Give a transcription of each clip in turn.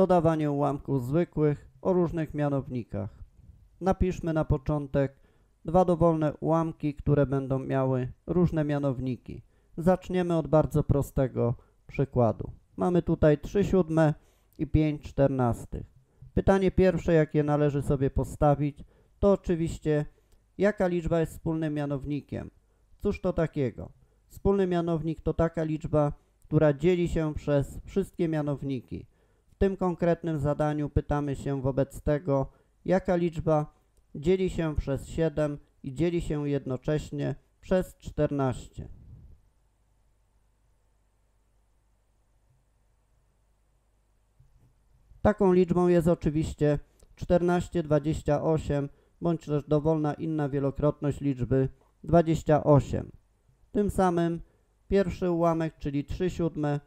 dodawanie ułamków zwykłych o różnych mianownikach. Napiszmy na początek dwa dowolne ułamki, które będą miały różne mianowniki. Zaczniemy od bardzo prostego przykładu. Mamy tutaj 3 siódme i 5 czternastych. Pytanie pierwsze, jakie należy sobie postawić, to oczywiście jaka liczba jest wspólnym mianownikiem. Cóż to takiego? Wspólny mianownik to taka liczba, która dzieli się przez wszystkie mianowniki. Tym konkretnym zadaniu pytamy się wobec tego, jaka liczba dzieli się przez 7 i dzieli się jednocześnie przez 14. Taką liczbą jest oczywiście 14, 28 bądź też dowolna inna wielokrotność liczby 28. Tym samym pierwszy ułamek, czyli 3 siódme,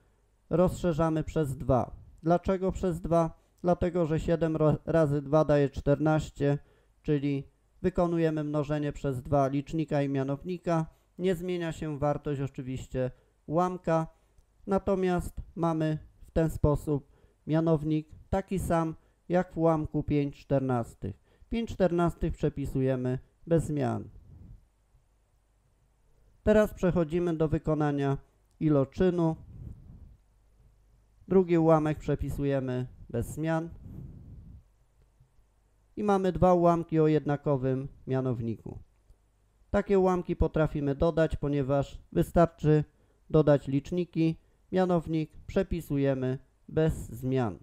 rozszerzamy przez 2. Dlaczego przez 2? Dlatego, że 7 razy 2 daje 14, czyli wykonujemy mnożenie przez 2 licznika i mianownika. Nie zmienia się wartość oczywiście ułamka, natomiast mamy w ten sposób mianownik taki sam jak w ułamku 5 czternastych. 5 czternastych przepisujemy bez zmian. Teraz przechodzimy do wykonania iloczynu. Drugi ułamek przepisujemy bez zmian. I mamy dwa ułamki o jednakowym mianowniku. Takie ułamki potrafimy dodać, ponieważ wystarczy dodać liczniki. Mianownik przepisujemy bez zmian.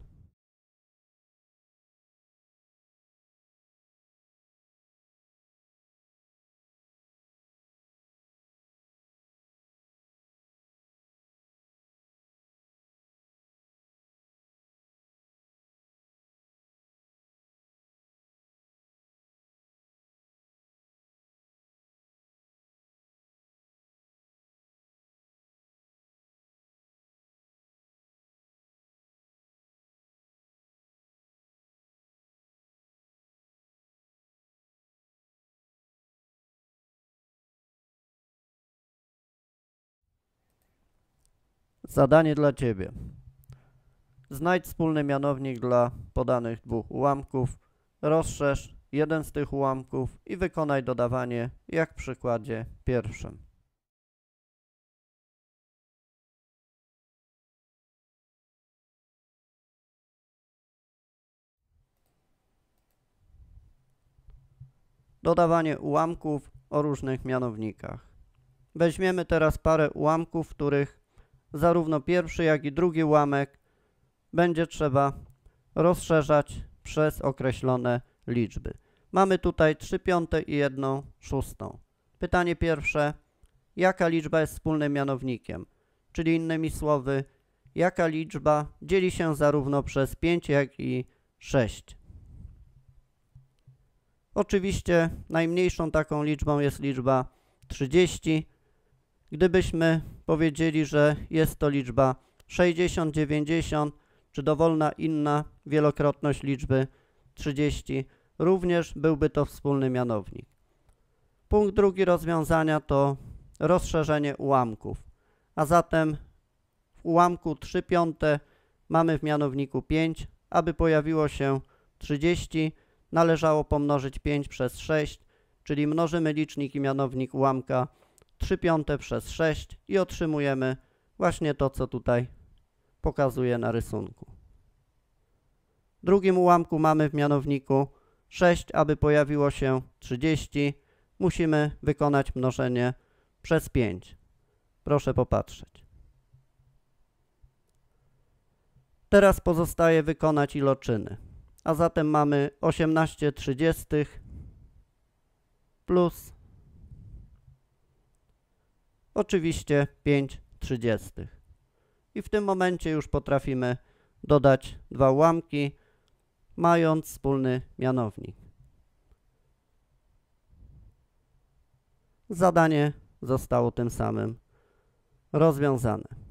Zadanie dla Ciebie. Znajdź wspólny mianownik dla podanych dwóch ułamków, rozszerz jeden z tych ułamków i wykonaj dodawanie jak w przykładzie pierwszym. Dodawanie ułamków o różnych mianownikach. Weźmiemy teraz parę ułamków, których zarówno pierwszy, jak i drugi ułamek będzie trzeba rozszerzać przez określone liczby. Mamy tutaj 3 piąte i 1 szóstą. Pytanie pierwsze, jaka liczba jest wspólnym mianownikiem? Czyli innymi słowy, jaka liczba dzieli się zarówno przez 5, jak i 6? Oczywiście najmniejszą taką liczbą jest liczba 30, Gdybyśmy powiedzieli, że jest to liczba 60, 90 czy dowolna inna wielokrotność liczby 30, również byłby to wspólny mianownik. Punkt drugi rozwiązania to rozszerzenie ułamków, a zatem w ułamku 3 piąte mamy w mianowniku 5, aby pojawiło się 30, należało pomnożyć 5 przez 6, czyli mnożymy licznik i mianownik ułamka 3 piąte przez 6 i otrzymujemy właśnie to, co tutaj pokazuję na rysunku. W drugim ułamku mamy w mianowniku 6, aby pojawiło się 30, musimy wykonać mnożenie przez 5. Proszę popatrzeć. Teraz pozostaje wykonać iloczyny. A zatem mamy 18 trzydziestych plus oczywiście 5 trzydziestych. I w tym momencie już potrafimy dodać dwa ułamki, mając wspólny mianownik. Zadanie zostało tym samym rozwiązane.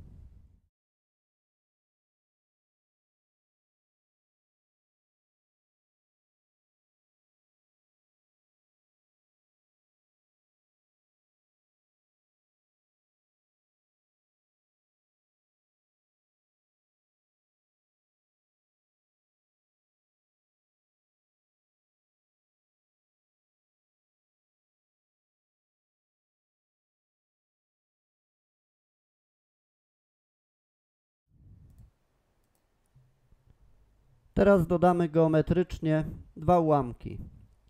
Teraz dodamy geometrycznie dwa ułamki.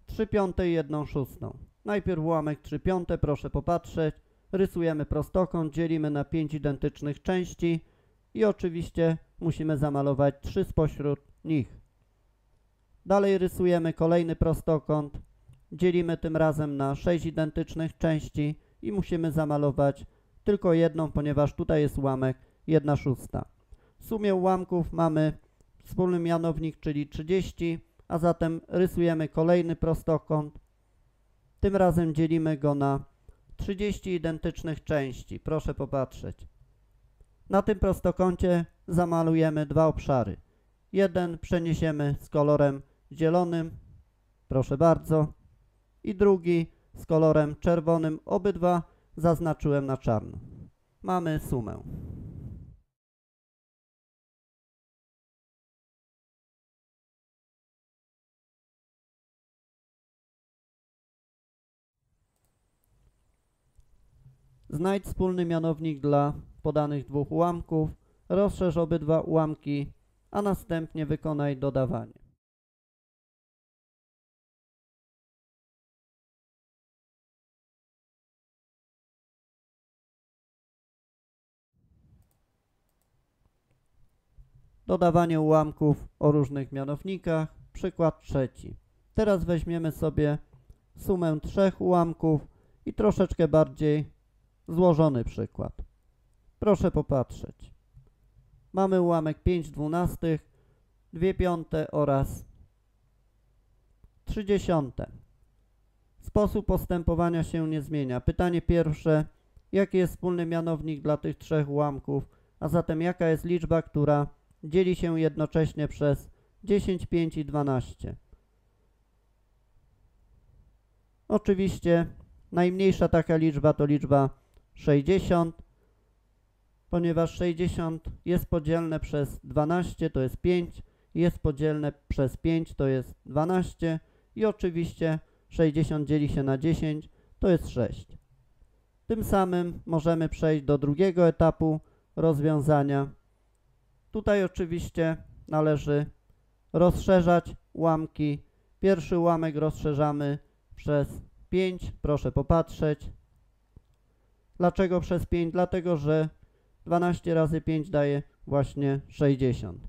3 piąte i 1 szóstą. Najpierw ułamek 3 piąte, proszę popatrzeć. Rysujemy prostokąt, dzielimy na 5 identycznych części i oczywiście musimy zamalować 3 spośród nich. Dalej rysujemy kolejny prostokąt, dzielimy tym razem na 6 identycznych części i musimy zamalować tylko jedną, ponieważ tutaj jest ułamek 1 szósta. W sumie ułamków mamy wspólny mianownik, czyli 30, a zatem rysujemy kolejny prostokąt. Tym razem dzielimy go na 30 identycznych części. Proszę popatrzeć. Na tym prostokącie zamalujemy dwa obszary. Jeden przeniesiemy z kolorem zielonym, proszę bardzo, i drugi z kolorem czerwonym. Obydwa zaznaczyłem na czarno. Mamy sumę. Znajdź wspólny mianownik dla podanych dwóch ułamków, rozszerz obydwa ułamki, a następnie wykonaj dodawanie. Dodawanie ułamków o różnych mianownikach. Przykład trzeci. Teraz weźmiemy sobie sumę trzech ułamków i troszeczkę bardziej złożony przykład. Proszę popatrzeć. Mamy ułamek 5 dwunastych, 2 piąte oraz 3 dziesiąte. Sposób postępowania się nie zmienia. Pytanie pierwsze. Jaki jest wspólny mianownik dla tych trzech ułamków? A zatem jaka jest liczba, która dzieli się jednocześnie przez 10, 5 i 12? Oczywiście najmniejsza taka liczba to liczba 60, ponieważ 60 jest podzielne przez 12, to jest 5, jest podzielne przez 5, to jest 12 i oczywiście 60 dzieli się na 10, to jest 6. Tym samym możemy przejść do drugiego etapu rozwiązania. Tutaj oczywiście należy rozszerzać ułamki. Pierwszy ułamek rozszerzamy przez 5, proszę popatrzeć. Dlaczego przez 5? Dlatego, że 12 razy 5 daje właśnie 60.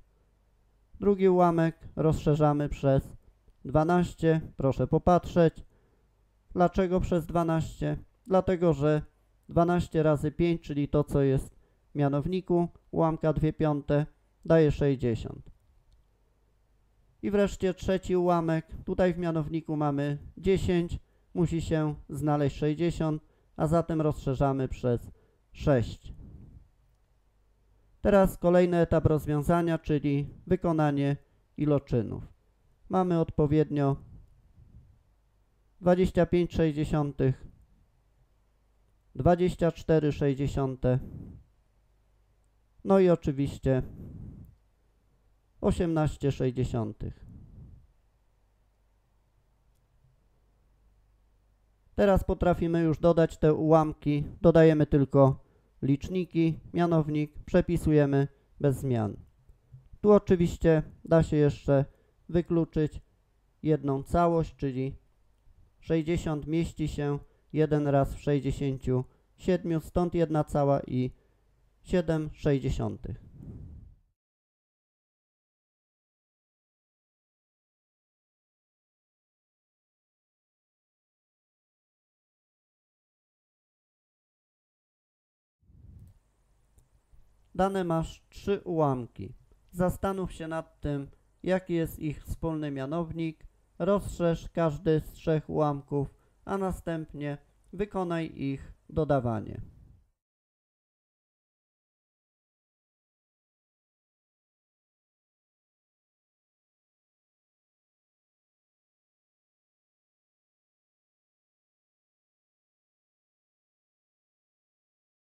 Drugi ułamek rozszerzamy przez 12. Proszę popatrzeć. Dlaczego przez 12? Dlatego, że 12 razy 5, czyli to, co jest w mianowniku ułamka 2 piąte, daje 60. I wreszcie trzeci ułamek. Tutaj w mianowniku mamy 10. Musi się znaleźć 60 a zatem rozszerzamy przez 6. Teraz kolejny etap rozwiązania, czyli wykonanie iloczynów. Mamy odpowiednio 25 sześćdziesiątych, 24 sześćdziesiąte, no i oczywiście 18 sześćdziesiątych. Teraz potrafimy już dodać te ułamki. Dodajemy tylko liczniki, mianownik, przepisujemy bez zmian. Tu oczywiście da się jeszcze wykluczyć jedną całość, czyli 60 mieści się jeden raz w 67, stąd jedna cała i 7 sześćdziesiątych. Dane masz trzy ułamki. Zastanów się nad tym, jaki jest ich wspólny mianownik, rozszerz każdy z trzech ułamków, a następnie wykonaj ich dodawanie.